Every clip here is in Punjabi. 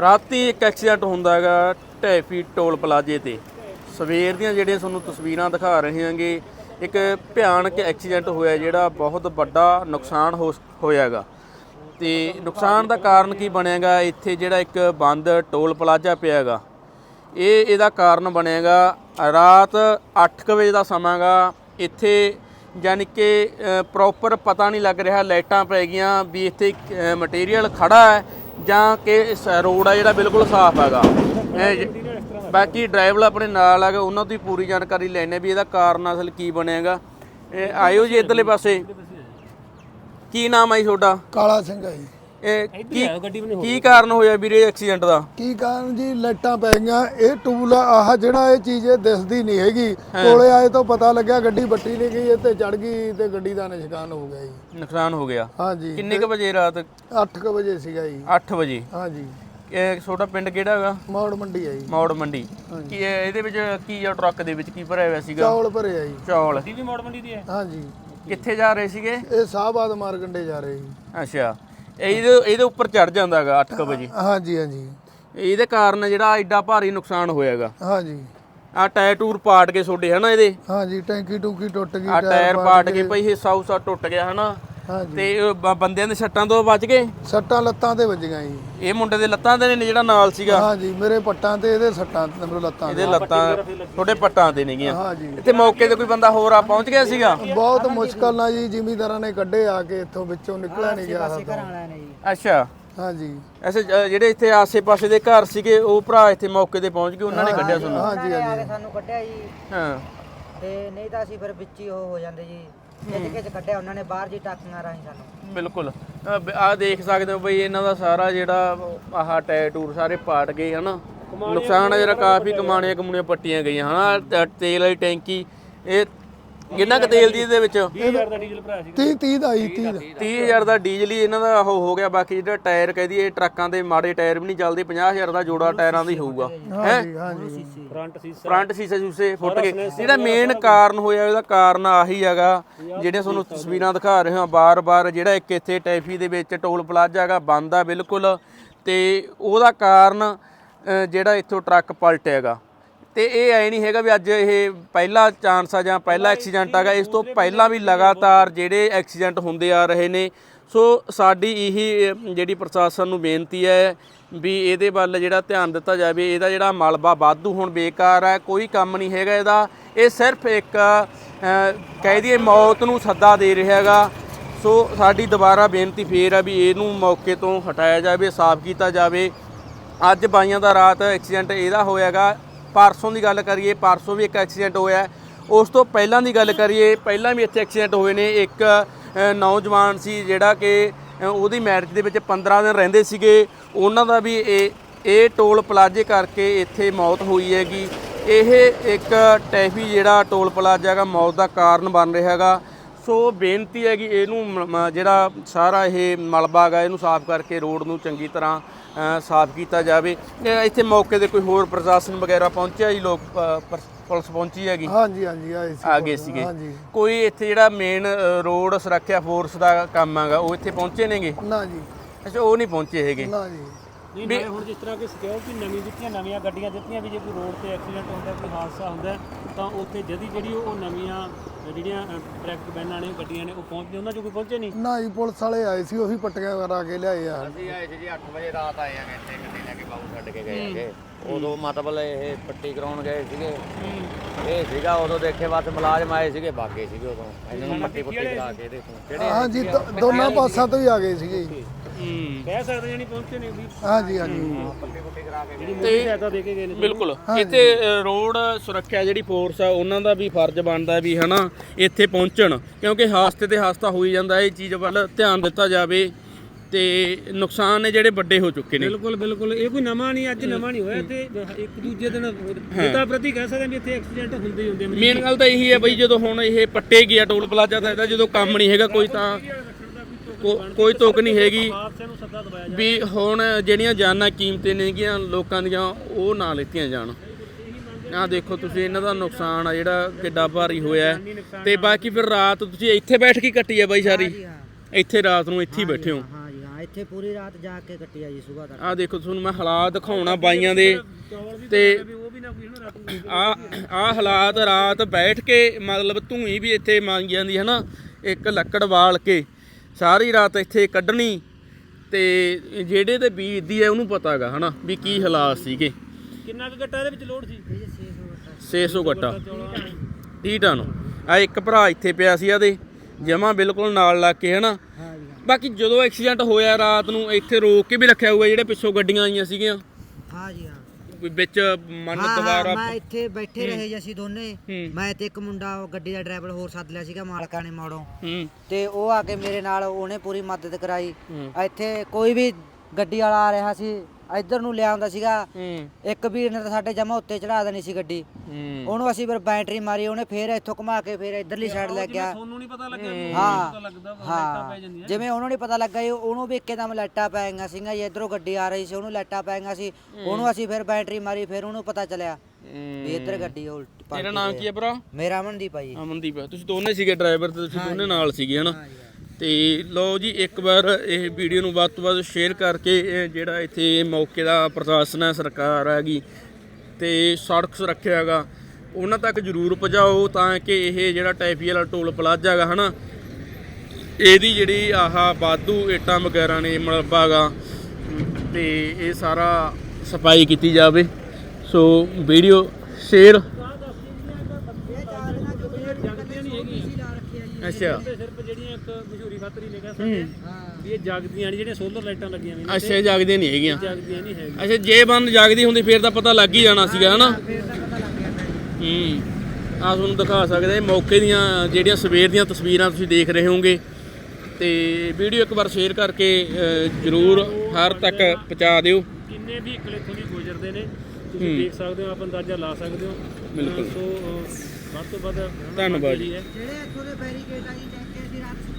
ਰਾਤੀ ਇੱਕ ਐਕਸੀਡੈਂਟ ਹੁੰਦਾ ਹੈਗਾ ਢੈਫੀ ਟੋਲ ਪਲਾਜ਼ੇ ਤੇ। ਸਵੇਰ ਦੀਆਂ ਜਿਹੜੀਆਂ ਤੁਹਾਨੂੰ ਤਸਵੀਰਾਂ ਦਿਖਾ ਰਹੇ ਹਾਂਗੇ, ਇੱਕ ਭਿਆਨਕ ਐਕਸੀਡੈਂਟ ਹੋਇਆ ਜਿਹੜਾ ਬਹੁਤ ਵੱਡਾ ਨੁਕਸਾਨ ਹੋ ਹੋਇਆਗਾ ਤੇ ਨੁਕਸਾਨ ਦਾ ਕਾਰਨ ਕੀ ਬਣੇਗਾ ਇੱਥੇ ਜਿਹੜਾ ਇੱਕ ਬੰਦ ਟੋਲ ਪਲਾਜ਼ਾ ਪਿਆਗਾ ਇਹ, ਇਹਦਾ ਕਾਰਨ ਬਣੇਗਾ ਰਾਤ 8 ਵਜੇ ਦਾ ਸਮਾਂਗਾ ਇੱਥੇ ਯਾਨੀ ਕਿ ਪ੍ਰੋਪਰ ਪਤਾ ਨਹੀਂ ਲੱਗ ਰਿਹਾ, ਲਾਈਟਾਂ ਪੈ ਗਈਆਂ ਵੀ ਇੱਥੇ ਮਟੀਰੀਅਲ ਖੜਾ ਹੈ। ਜਾਂ ਕਿ ਰੋਡ ਆ ਜਿਹੜਾ ਬਿਲਕੁਲ ਸਾਫ਼ ਹੈਗਾ। ਇਹ ਜ- ਬਾਕੀ ਡਰਾਈਵਰ ਆਪਣੇ ਨਾਲ ਹੈਗਾ, ਉਹਨਾਂ ਤੋਂ ਹੀ ਪੂਰੀ ਜਾਣਕਾਰੀ ਲੈਣੇ ਵੀ ਇਹਦਾ ਕਾਰਨ ਅਸਲ ਕੀ ਬਣੇਗਾ। ਇਹ ਆਇਓ ਜੀ ਇਧਰਲੇ ਪਾਸੇ। ਕੀ ਨਾਮ ਹੈ ਜੀ ਤੁਹਾਡਾ? ਕਾਲਾ ਸਿੰਘ ਆ ਜੀ। ਇਹ ਕੀ ਕੀ ਕਾਰਨ ਹੋਇਆ ਵੀਰੇ ਐਕਸੀਡੈਂਟ ਦਾ? ਕੀ ਕਾਰਨ ਜੀ? ਲਾਈਟਾਂ ਪੈ ਗਈਆਂ ਇਹ ਟੂਲ ਆਹ ਜਿਹੜਾ ਇਹ ਚੀਜ਼ ਇਹ ਦਿਸਦੀ ਨਹੀਂ ਹੈਗੀ। ਕੋਲੇ ਆਏ ਤੋਂ ਪਤਾ ਲੱਗਿਆ ਗੱਡੀ ਬੱਟੀ ਨਹੀਂ ਗਈ ਇੱਥੇ ਚੜ ਗਈ ਤੇ ਗੱਡੀ ਦਾ ਨਿਸ਼ਕਾਨ ਹੋ ਗਿਆ ਜੀ। ਨੁਕਸਾਨ ਹੋ ਗਿਆ। ਹਾਂਜੀ ਕਿੰਨੇ ਕ ਵਜੇ ਰਾਤ? 8 ਵਜੇ ਸੀਗਾ ਜੀ। 8 ਵਜੇ? ਹਾਂਜੀ ਇਹ ਤੁਹਾਡਾ ਪਿੰਡ ਕਿਹੜਾ ਹੈਗਾ? ਮੌੜ ਮੰਡੀ ਆ ਜੀ। ਮੌੜ ਮੰਡੀ। ਕੀ ਇਹ- ਇਹਦੇ ਵਿੱਚ ਕੀ ਆ ਟਰੱਕ ਦੇ ਵਿੱਚ ਕੀ ਭਰਿਆ ਹੋਇਆ ਸੀਗਾ? ਚੌਲ ਭਰੇ ਆ ਜੀ। ਚੌਲ। ਵੀ ਮੋੜ ਮੰਡੀ ਦੀ ਹੈ? ਹਾਂਜੀ ਕਿੱਥੇ ਜਾ ਰਹੇ ਸੀਗੇ? ਇਹ ਸਾਹਬਾਦ ਮਾਰਗੰਡੇ ਜਾ ਰਹੇ ਜੀ। ਅੱਛਾ। ਇਹਦੇ ਇਹਦੇ ਉੱਪਰ ਚੜ ਜਾਂਦਾ ਹੈਗਾ 8 ਵਜੇ। ਹਾਂਜੀ ਹਾਂਜੀ। ਇਹਦੇ ਕਾਰਨ ਜਿਹੜਾ ਐਡਾ ਭਾਰੀ ਨੁਕਸਾਨ ਹੋਇਆਗਾ ਹਾਂਜੀ। ਆ ਟਾਇਰ ਟੂਰ ਪਾਟ ਕੇ ਛੋਡੇ ਹਨਾ ਇਹਦੇ? ਹਾਂਜੀ ਟੈਂਕੀ ਟੂਕੀ ਟੁੱਟ ਗਈ ਆ ਟਾਇਰ ਪਾਟ ਕੇ ਭਈ ਹਿੱਸਾ ਹੁਸਾ ਟੁੱਟ ਗਿਆ ਹਨਾ। ਤੇ ਬ- ਬੰਦਿਆਂ ਦੇ ਸੱਟਾਂ ਤੋਂ ਬਚ ਗਏ? ਸੱਟਾਂ ਲੱਤਾਂ ਤੇ ਵੱਜੀਆਂ ਜੀ। ਇਹ ਮੁੰਡੇ ਦੇ ਲੱਤਾਂ ਤੇ ਨੇ ਜਿਹੜਾ ਨਾਲ ਸੀਗਾ? ਹਾਂਜੀ ਮੇਰੇ ਪੱਟਾਂ ਤੇ ਇਹਦੇ ਸੱਟਾਂ ਤੇ ਮੇਰੇ ਲੱਤਾਂ ਤੇ। ਇਹਦੇ ਲੱਤਾਂ ਤੁਹਾਡੇ ਪੱਟਾਂ ਤੇ ਨੇਗੀਆਂ ਹਾਂਜੀ। ਇੱਥੇ ਮੌਕੇ ਤੇ ਕੋਈ ਬੰਦਾ ਹੋਰ ਆ ਪਹੁੰਚ ਗਿਆ ਸੀਗਾ? ਬਹੁਤ ਮੁਸ਼ਕਲ ਨਾਲ ਜੀ ਜ਼ਿਮੀਂਦਾਰਾਂ ਨੇ ਕੱਢੇ ਆ ਕੇ ਇੱਥੋਂ ਵਿੱਚੋਂ ਨਿਕਲਿਆ ਨਹੀਂ ਗਿਆ ਸਾਥੋਂ ਅੱਛਾ। ਹਾਂਜੀ। ਐਸੇ ਜ- ਜਿਹੜੇ ਇੱਥੇ ਆਸੇ-ਪਾਸੇ ਦੇ ਘਰ ਸੀਗੇ ਉਹ ਭਰਾ ਇੱਥੇ ਮੌਕੇ ਤੇ ਪਹੁੰਚ ਗਏ ਉਹਨਾਂ ਨੇ ਕੱਢਿਆ ਤੁਹਾਨੂੰ? ਹਾਂਜੀ ਹਾਂਜੀ। ਸਾਨੂੰ ਕੱਢਿਆ ਜੀ। ਹਾਂ। ਤੇ ਨਹੀਂ ਤਾਂ ਅਸੀਂ ਫਿਰ ਵਿੱਚ ਹੀ ਉਹ ਹੋ ਜਾਂਦੇ ਜੀ। ਖਿੱਚ ਖਿੱਚ ਕੱਢਿਆ ਉਹਨਾਂ ਨੇ ਬਾਹਰ ਜੀ ਟਾਕੀਆਂ ਰਾਹੀਂ ਸਾਨੂੰ। ਬਿਲਕੁਲ। ਆ ਦੇਖ ਸਕਦੇ ਹੋ ਬਈ ਇਹਨਾਂ ਦਾ ਸਾਰਾ ਜਿਹੜਾ ਆਹ ਟਾਇਰ ਟੂਰ ਸਾਰੇ ਪਾਟ ਗਏ ਹਨਾ? ਨੁਕਸਾਨ ਆ ਜਿਹੜਾ ਕਾਫੀ ਕਮਾਣੀਆਂ ਕਮੂਣੀਆਂ ਪੱਟੀਆਂ ਗਈਆਂ ਹਨਾ? ਤੇਲ ਵਾਲੀ ਟੈਂਕੀ ਇਹ ਕਿੰਨਾ ਕੁ ਤੇਲ ਦੀ ਇਹਦੇ ਵਿੱਚ? 20000 ਦਾ ਡੀਜ਼ਲ ਭਰਾਇਆ ਸੀ 30 30 ਦਾ ਜੀ 30 ਦਾ। 30000 ਦਾ ਡੀਜ਼ਲ ਹੀ ਇਹਨਾਂ ਦਾ ਉਹ ਹੋ ਗਿਆ ਬਾਕੀ ਜਿਹੜਾ ਟਾਇਰ ਕਹਦੀ ਇਹ ਟਰੱਕਾਂ ਦੇ ਮਾੜੇ ਟਾਇਰ ਵੀ ਨਹੀਂ ਚੱਲਦੇ 50000 ਦਾ ਜੋੜਾ ਟਾਇਰਾਂ ਦਾ ਹੀ ਹੋਊਗਾ ਹੈ? ਹਾਂਜੀ ਹਾਂਜੀ। ਫਰੰਟ ਸੀਸਾ। ਫਰੰਟ ਸੀਸੇ ਸੂਸੇ ਫੁੱਟ ਗਏ ਜਿਹੜਾ ਮੇਨ ਕਾਰਨ ਹੋਇਆ ਉਹਦਾ ਕਾਰਨ ਆਹੀ ਹੈਗਾ ਜਿਹੜੇ ਤੁਹਾਨੂੰ ਤਸਵੀਰਾਂ ਦਿਖਾ ਰਹੇ ਹਾਂ ਬਾਰ-ਬਾਰ ਜਿਹੜਾ ਇੱਕ ਇੱਥੇ ਟੈਫੀ ਦੇ ਵਿੱਚ ਟੋਲ ਪਲਾਜ਼ਾ ਹੈਗਾ ਬੰਦ ਆ ਬਿਲਕੁਲ। ਤੇ ਉਹਦਾ ਕਾਰਨ ਜਿਹੜਾ ਇੱਥੋਂ ਟਰੱਕ ਪਲਟਿਆਗਾ ਤੇ ਇਹ ਐ ਨਹੀਂ ਹੈਗਾ ਵੀ ਅੱਜ ਇਹ ਪਹਿਲਾ ਚਾਂਸ ਆ ਜਾਂ ਪਹਿਲਾ ਐਕਸੀਡੈਂਟ ਹੈਗਾ ਇਸ ਤੋਂ ਪਹਿਲਾਂ ਵੀ ਲਗਾਤਾਰ ਜਿਹੜੇ ਐਕਸੀਡੈਂਟ ਹੁੰਦੇ ਆ ਰਹੇ ਨੇ। ਸੋ ਸਾਡੀ ਇਹੀ ਜਿਹੜੀ ਪ੍ਰਸ਼ਾਸਨ ਨੂੰ ਬੇਨਤੀ ਹੈ ਵੀ ਇਹਦੇ ਵੱਲ ਜਿਹੜਾ ਧਿਆਨ ਦਿੱਤਾ ਜਾਵੇ। ਇਹਦਾ ਜਿਹੜਾ ਮਲਬਾ ਵਾਧੂ ਹੁਣ ਬੇਕਾਰ ਹੈ ਕੋਈ ਕੰਮ ਨਹੀਂ ਹੈਗਾ ਇਹਦਾ। ਇਹ ਸਿਰਫ ਇੱਕ ਕਹਿ ਦਈਏ ਮੌਤ ਨੂੰ ਸੱਦਾ ਦੇ ਰਿਹਾ ਹੈਗਾ ਸੋ ਸਾਡੀ ਦੁਬਾਰਾ ਬੇਨਤੀ ਫੇਰ ਆ ਵੀ ਇਹਨੂੰ ਮੌਕੇ ਤੋਂ ਹਟਾਇਆ ਜਾਵੇ ਸਾਫ਼ ਕੀਤਾ ਜਾਵੇ। ਅੱਜ ਬਾਈਆਂ ਦਾ ਰਾਤ ਐਕਸੀਡੈਂਟ ਇਹਦਾ ਹੋਇਆਗਾ। ਪਰਸੋਂ ਦੀ ਗੱਲ ਕਰੀਏ, ਪਰਸੋਂ ਵੀ ਇੱਕ ਐਕਸੀਡੈਂਟ ਹੋਇਆ। ਉਸ ਤੋਂ ਪਹਿਲਾਂ ਦੀ ਗੱਲ ਕਰੀਏ, ਪਹਿਲਾਂ ਵੀ ਇੱਥੇ ਐਕਸੀਡੈਂਟ ਹੋਏ ਨੇ। ਇੱਕ ਨੌਜਵਾਨ ਸੀ ਜਿਹੜਾ ਕਿ ਉਹਦੀ ਮੈਰਿਜ ਦੇ ਵਿੱਚ 15 ਦਿਨ ਰਹਿੰਦੇ ਸੀਗੇ। ਉਹਨਾਂ ਦਾ ਵੀ ਇਹ ਇਹ ਟੋਲ ਪਲਾਜ਼ੇ ਕਰਕੇ ਇੱਥੇ ਮੌਤ ਹੋਈ ਹੈਗੀ। ਇਹ ਇੱਕ ਟੈਫੀ ਜਿਹੜਾ ਟੋਲ ਪਲਾਜ਼ਾ ਹੈਗਾ, ਮੌਤ ਦਾ ਕਾਰਨ ਬਣ ਰਿਹਾ ਹੈਗਾ। ਸੋ ਬੇਨਤੀ ਹੈਗੀ, ਇਹਨੂੰ ਜਿਹੜਾ ਸਾਰਾ ਇਹ ਮਲਬਾ ਹੈਗਾ ਇਹਨੂੰ ਸਾਫ਼ ਕਰਕੇ ਰੋਡ ਨੂੰ ਚੰਗੀ ਤਰ੍ਹਾਂ ਸਾਫ਼ ਕੀਤਾ ਜਾਵੇ। ਇੱਥੇ ਮੌਕੇ ਤੇ ਕੋਈ ਹੋਰ ਪ੍ਰਸ਼ਾਸਨ ਵਗੈਰਾ ਪਹੁੰਚਿਆ ਜੀ? ਲੋਕ ਪੁਲਿਸ ਪਹੁੰਚੀ ਹੈਗੀ? ਹਾਂਜੀ ਹਾਂਜੀ ਆਏ ਸੀ। ਆ ਗਏ ਸੀਗੇ। ਹਾਂਜੀ। ਕੋਈ ਇੱਥੇ ਜਿਹੜਾ ਮੇਨ ਰੋਡ ਸੁਰੱਖਿਆ ਫੋਰਸ ਦਾ ਕੰਮ ਹੈਗਾ ਉਹ ਇੱਥੇ ਪਹੁੰਚੇ ਨੇਗੇ? ਨਾ ਜੀ। ਅੱਛਾ ਉਹ ਨਹੀਂ ਪਹੁੰਚੇ ਹੈਗੇ? ਨਾ ਜੀ। ਨਹੀਂ ਨਾਲੇ ਹੁਣ ਜਿਸ ਤਰ੍ਹਾਂ ਕਿ ਸਿਕਿਉਰਿਟੀ ਨਵੀਂ ਦਿੱਤੀਆਂ ਨਵੀਆਂ ਗੱਡੀਆਂ ਦਿੱਤੀਆਂ ਵੀ ਜੇ ਕੋਈ ਰੋਡ ਤੇ ਐਕਸੀਡੈਂਟ ਹੁੰਦਾ ਕੋਈ ਹਾਦਸਾ ਹੁੰਦਾ ਤਾਂ ਉੱਥੇ ਜਦੀ ਜਿਹੜੀ ਉਹ ਨਵੀਆਂ ਜਿਹੜੀਆਂ ਟਰੈਫਿਕ ਬੈਨਾਂ ਨੇ ਗੱਡੀਆਂ ਨੇ ਉਹ ਪਹੁੰਚਦੇ ਉਹਨਾਂ ਚੋਂ ਕੋਈ ਪਹੁੰਚੇ ਨਹੀਂ? ਨਾ ਜੀ ਪੁਲਿਸ ਵਾਲੇ ਆਏ ਸੀ ਉਹੀ ਪੱਟੀਆਂ ਕਰਾ ਕੇ ਲਿਆਏ ਆ। ਅਸੀਂ ਆਏ ਸੀ ਜੀ 8 ਵਜੇ ਰਾਤ ਆਏ ਆਂਗੇ ਇੱਥੇ ਗੱਡੀ ਲੈ ਕੇ ਬਾਬੂ ਛੱਡ ਕੇ ਗਏ ਹੈਗੇ। ਉਦੋਂ ਮਤਲਬ ਇਹ ਪੱਟੀ ਕਰਾਉਣ ਗਏ ਸੀਗੇ। ਇਹ ਸੀਗਾ ਉਦੋਂ ਦੇਖੇ ਬਸ ਮੁਲਾਜ਼ਮ ਆਏ ਸੀਗੇ ਬਾਗੇ ਸੀਗੇ ਉਦੋਂ। ਇਹਨਾਂ ਨੂੰ ਪੱਟੀ ਪੁੱਟੀ ਕਰਾ ਕੇ ਤੋਂ। ਕਿਹੜੇ ਹਾਂਜੀ ਦੋ- ਦੋਨਾਂ ਪਾਸਾਂ ਤੋਂ ਹੀ ਆ ਗਏ ਸੀਗੇ ਜੀ। ਕਹਿ ਸਕਦੇ ਜਾਨੀ ਪਹੁੰਚੇ ਨਹੀਂ ਵੀ। ਹਾਂਜੀ ਹਾਂਜੀ। ਜਿਹੜੀ ਮੋਦੀ ਸਹਾਇਤਾ ਦੇ ਕੇ ਗਏ ਨੇ। ਬਿਲਕੁਲ। ਇੱਥੇ ਅ, ਰੋਡ ਸੁਰੱਖਿਆ ਜਿਹੜੀ ਫੋਰਸ ਆ ਉਹਨਾਂ ਦਾ ਵੀ ਫਰਜ਼ ਬਣਦਾ ਵੀ ਹਨਾ ਇੱਥੇ ਪਹੁੰਚਣ। ਕਿਉਂਕਿ ਹਾਦਸੇ ਤੇ ਹਾਦਸਾ ਹੋਈ ਜਾਂਦਾ ਇਹ ਚੀਜ਼ ਵੱਲ ਧਿਆਨ ਦਿੱਤਾ ਜਾਵੇ। ਤੇ ਨੁਕਸਾਨ ਨੇ ਜਿਹੜੇ ਵੱਡੇ ਹੋ ਚੁੱਕੇ ਨੇ। ਬਿਲਕੁਲ ਬਿਲਕੁਲ। ਇਹ ਕੋਈ ਨਵਾਂ ਨਹੀਂ ਅੱਜ ਨਵਾਂ ਨਹੀਂ ਹੋਇਆ ਇੱਥੇ ਇੱਕ ਦੂਜੇ ਦਿਨ ਜਿੱਦਾਂ ਪ੍ਰਤੀ ਕਹਿ ਸਕਦੇ ਵੀ ਇੱਥੇ ਐਕਸੀਡੈਂਟ ਹੁੰਦੇ ਹੀ ਹੁੰਦੇ ਨੇ ਮੇਨ ਗੱਲ ਤਾਂ ਇਹੀ ਹੈ ਬਈ ਜਦੋਂ ਹੁਣ ਇਹ ਪੱਟੇ ਗਿਆ ਟੋਲ ਪਲਾਜ਼ਾ ਦਾ ਇਹਦਾ ਜਦੋਂ ਕੰਮ ਨਹੀਂ ਹੈਗਾ ਕੋਈ ਤਾਂ ਕੋਈ ਤੁਕ ਨਹੀਂ ਹੈਗੀ। ਵੀ ਹੁਣ ਜਿਹੜੀਆਂ ਜਾਨਾਂ ਕੀਮਤੀ ਨੇਗੀਆਂ ਲੋਕਾਂ ਦੀਆਂ ਉਹ ਨਾ ਲਿੱਤੀਆਂ ਜਾਣ। ਆਹ ਦੇਖੋ ਤੁਸੀਂ ਇਹਨਾਂ ਦਾ ਨੁਕਸਾਨ ਆ ਜਿਹੜਾ ਕਿੱਡਾ ਭਾਰੀ ਹੋਇਆ। ਤੇ ਬਾਕੀ ਫਿਰ ਰਾਤ ਤੁਸੀਂ ਇੱਥੇ ਬੈਠ ਕੇ ਕੱਟੀ ਹੈ ਬਾਈ ਸਾਰੀ। ਇੱਥੇ ਰਾਤ ਨੂੰ ਇੱਥੇ ਹੀ ਬੈਠੇ ਹੋ। ਹਾਂ ਇੱਥੇ ਪੂਰੀ ਰਾਤ ਜਾ ਕੇ ਕੱਟੀ ਆ ਜੀ ਸਵੇਰ ਤੱਕ। ਆ ਦੇਖੋ ਤੁਹਾਨੂੰ ਮੈਂ ਹਾਲਾਤ ਦਿਖਾਉਣਾ ਬਾਈਆਂ ਦੇ ਤੇ ਉਹ ਵੀ ਨਾ ਕੋਈ ਨਾ ਰਾਤ ਨੂੰ ਆ ਆ ਹਾਲਾਤ ਰਾਤ ਬੈਠ ਕੇ ਮਤਲਬ ਧੂਈ ਵੀ ਇੱਥੇ ਮੰਗ ਜਾਂਦੀ ਹੈ ਨਾ ਇੱਕ ਲੱਕੜ ਬਾਲ ਕੇ। ਸਾਰੀ ਰਾਤ ਇੱਥੇ ਕੱਢਣੀ ਤੇ ਜਿਹੜੇ ਤੇ ਬੀਜਦੀ ਹੈ ਉਹਨੂੰ ਪਤਾਗਾ ਹਨਾ ਵੀ ਕੀ ਹਾਲਾਤ ਸੀਗੇ। ਕਿੰਨਾ ਕੁ ਗੱਟਾ ਇਹਦੇ ਵਿੱਚ ਲੋਡ ਸੀ? 600 ਗੱਟਾ। 30 ਟਨ। ਆ ਇੱਕ ਭਰਾ ਇੱਥੇ ਪਿਆ ਸੀ ਆਦੇ ਜਮਾ ਬਿਲਕੁਲ ਨਾਲ ਲੱਗ ਕੇ ਹਨਾ। ਬਾਕੀ ਜਦੋਂ ਐਕਸੀਡੈਂਟ ਹੋਇਆ ਰਾਤ ਨੂੰ ਇੱਥੇ ਰੋਕ ਕੇ ਵੀ ਰੱਖਿਆ ਹੋਇਆ ਜਿਹੜੇ ਪਿੱਛੋਂ ਗੱਡੀਆਂ ਆਈਆਂ ਸੀਗੀਆਂ। ਹਾਂ ਜੀ ਹਾਂ। ਕੋਈ ਵਿੱਚ ਮੰਨ ਹਾਂ, ਹਾਂ, ਦੁਬਾਰਾ ਮੈਂ ਇੱਥੇ ਬੈਠੇ ਰਹੇ ਜੀ ਅਸੀਂ ਦੋਨੇ। ਹੂੰ। ਮੈਂ ਤੇ ਇੱਕ ਮੁੰਡਾ ਉਹ ਗੱਡੀ ਦਾ ਡਰਾਈਵਰ ਹੋਰ ਸੱਦ ਲਿਆ ਸੀਗਾ ਮਾਲਕਾਂ ਨੇ ਮੋੜੋਂ। ਹੂੰ। ਤੇ ਉਹ ਆ ਕੇ ਮੇਰੇ ਨਾਲ ਉਹਨੇ ਪੂਰੀ ਮਦਦ ਕਰਾਈ। ਹੂੰ। ਇੱਥੇ ਕੋਈ ਵੀ ਗੱਡੀ ਵਾਲਾ ਆ ਰਿਹਾ ਸੀ ਇੱਧਰ ਨੂੰ ਲਿਆਉਂਦਾ ਸੀਗਾ। ਹੂੰ। ਇੱਕ ਵੀਰ ਨੇ ਤਾਂ ਸਾਡੇ ਜਮਾ ਉੱਤੇ ਚੜਾ ਦੇਣੀ ਸੀ ਗੱਡੀ। ਹੂੰ। ਉਹਨੂੰ ਅਸੀਂ ਫਿਰ ਬੈਟਰੀ ਮਾਰੀ ਉਹਨੇ ਫੇਰ ਇੱਥੋਂ ਘੁਮਾ ਕੇ ਫੇਰ ਇੱਧਰਲੀ ਸਾਈਡ ਲੈ ਗਿਆ। ਤੁਹਾਨੂੰ ਨਹੀਂ ਪਤਾ ਲੱਗਿਆ ਵੀ ਹਾਂ। ਲੱਗਦਾ ਵਾ, ਹਾਂ। ਜਿਵੇਂ ਉਹਨੂੰ ਨਹੀਂ ਪਤਾ ਲੱਗਾ ਜੀ ਉਹਨੂੰ ਵੀ ਇੱਕਦਮ ਲਾਈਟਾਂ ਪੈ ਗਈਆਂ ਸੀਗਾ ਜੀ ਇਧਰੋਂ ਗੱਡੀ ਆ ਰਹੀ ਸੀ ਉਹਨੂੰ ਲਾਈਟਾਂ ਪੈ ਗਈਆਂ ਸੀ। ਉਹਨੂੰ ਅਸੀਂ ਫਿਰ ਬੈਟਰੀ ਮਾਰੀ ਫਿਰ ਉਹਨੂੰ ਪਤਾ ਚੱਲਿਆ ਵੀ ਇੱਧਰ ਗੱਡੀ ਉਲਟ ਤੇਰਾ ਨਾਮ ਕੀ ਹੈ ਭਰਾ? ਮੇਰਾ ਅਮਨਦੀਪ ਆ ਜੀ। ਅਮਨਦੀਪ। ਤੁਸੀਂ ਦੋਨੇ ਸੀਗੇ ਡਰਾਈਵਰ ਤੇ ਤੁਸੀਂ ਦੋਨੇ ਨਾਲ ਸੀਗੇ ਹਨਾ? ਤੇ ਲਓ ਜੀ ਇੱਕ ਵਾਰ ਇਹ ਵੀਡੀਓ ਨੂੰ ਵੱਧ ਤੋਂ ਵੱਧ ਸ਼ੇਅਰ ਕਰਕੇ ਜਿਹੜਾ ਇੱਥੇ ਮੌਕੇ ਦਾ ਪ੍ਰਸ਼ਾਸਨ ਹੈ ਸਰਕਾਰ ਹੈਗੀ ਤੇ ਸੜਕ ਸੁਰੱਖਿਆ ਹੈਗਾ ਉਹਨਾਂ ਤੱਕ ਜ਼ਰੂਰ ਪਹੁੰਚਾਓ ਤਾਂ ਕਿ ਇਹ ਜਿਹੜਾ ਟੈਫੀ ਵਾਲਾ ਟੋਲ ਪਲਾਜ਼ਾ ਹੈਗਾ ਹਨਾ ਇਹਦੀ ਜਿਹੜੀ ਆਹ ਬਾਦੂ ਇੱਟਾਂ ਵਗੈਰਾ ਨੇ ਮਲਬਾ ਗਾ ਤੇ ਇਹ ਸਾਰਾ ਸਫ਼ਾਈ ਕੀਤੀ ਜਾਵੇ। ਸੋ ਵੀਡੀਓ ਸ਼ੇਅਰ ਹੈਗੀ ਅੱਛਾ। ਤੇ ਮਸ਼ਹੂਰੀ ਖਾਤਰ ਹੀ ਨੇ ਕਹਿ ਸਕਦੇ ਹਾਂ। ਵੀ ਇਹ ਜਗਦੀਆਂ ਨਹੀਂ ਜਿਹੜੀਆਂ ਸੋਲਰ ਲਾਈਟਾਂ ਲੱਗੀਆਂ ਹੋਈਆਂ ਨੇ ਅੱਛਾ ਜਾਗਦੇ ਨਹੀਂ ਹੈਗੀਆਂ। ਜਗਦੀਆਂ ਨਹੀਂ ਹੈਗੀਆਂ। ਅੱਛਾ ਜੇ ਬੰਦ ਜਾਗਦੀ ਹੁੰਦੀ ਫੇਰ ਤਾਂ ਪਤਾ ਲੱਗ ਹੀ ਜਾਣਾ ਸੀਗਾ ਹਨਾ? ਫੇਰ ਤਾਂ ਪਤਾ ਲੱਗ ਗਿਆ ਮੈਨੂੰ ਹੂੰ। ਆ ਤੁਹਾਨੂੰ ਦਿਖਾ ਸਕਦੇ ਹਾਂ ਮੌਕੇ ਦੀਆਂ ਜਿਹੜੀਆਂ ਸਵੇਰ ਦੀਆਂ ਤਸਵੀਰਾਂ ਤੁਸੀਂ ਦੇਖ ਰਹੇ ਹੋਵੋਗੇ। ਤੇ ਵੀਡੀਓ ਇੱਕ ਵਾਰ ਸ਼ੇਅਰ ਕਰਕੇ ਜ਼ਰੂਰ ਹਰ ਤੱਕ ਪਹੁੰਚਾ ਦਿਓ। ਕਿੰਨੇ ਵੀ ਇੱਥੋਂ ਦੀ ਗੁਜ਼ਰਦੇ ਨੇ ਤੁਸੀਂ ਦੇਖ ਸਕਦੇ ਹੋ ਆਪ ਅੰਦਾਜ਼ਾ ਲਾ ਸਕਦੇ ਹੋ। ਬਿਲਕੁਲ। ਸੋ ਵੱਧ ਤੋਂ ਵੱਧ ਧੰਨਵਾਦ ਜੀ। ਜਿਹੜੇ ਇੱਥੋਂ ਦੇ ਬੈਰੀਕੇਡ ਆ ਜੀ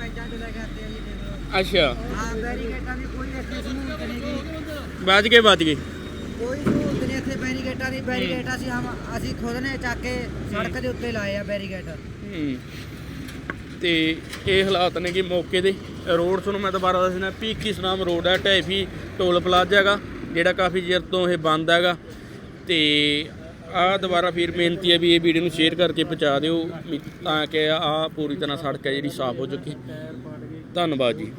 ਤੇ ਜੀ ਦੇਖ ਅੱਛਾ। ਹਾਂ ਬੈਰੀਕੇਡਾਂ ਦੀ ਕੋਈ ਇੱਥੇ ਸਹੂਲਤ ਨਹੀਂ ਗੀ। ਬਚ ਗਏ ਬਚ ਗਏ। ਕੋਈ ਸਹੂਲਤ ਨਹੀਂ ਇੱਥੇ ਬੈਰੀਕੇਡਾਂ ਦੀ। ਬੈਰੀਕੇਡ ਅਸੀਂ ਹਮ ਅਸੀਂ ਖੁਦ ਨੇ ਚੱਕ ਕੇ ਸੜਕ ਦੇ ਉੱਤੇ ਲਾਏ ਆ ਬੈਰੀਕੇਡ। ਹੂੰ। ਤੇ ਇਹ ਹਾਲਾਤ ਨੇ ਕਿ ਮੌਕੇ ਦੇ ਰੋਡ ਤੁਹਾਨੂੰ ਮੈਂ ਦੁਬਾਰਾ ਦੱਸਣਾ ਪੀਕੀ ਸਨਾਮ ਰੋਡ ਹੈ ਟੈਫੀ ਟੋਲ ਪਲਾਜ਼ਾ ਹੈਗਾ ਜਿਹੜਾ ਕਾਫੀ ਚਿਰ ਤੋਂ ਇਹ ਬੰਦ ਹੈਗਾ। ਤੇ ਆ ਦੁਬਾਰਾ ਫਿਰ ਬੇਨਤੀ ਹੈ ਵੀ ਇਹ ਵੀਡੀਓ ਨੂੰ ਸ਼ੇਅਰ ਕਰਕੇ ਪਹੁੰਚਾ ਦਿਓ ਵੀ ਤਾਂ ਕਿ ਆ ਪੂਰੀ ਤਰ੍ਹਾਂ ਸੜਕ ਹੈ ਜਿਹੜੀ ਸਾਫ਼ ਹੋ ਚੁੱਕੀ। ਧੰਨਵਾਦ ਜੀ।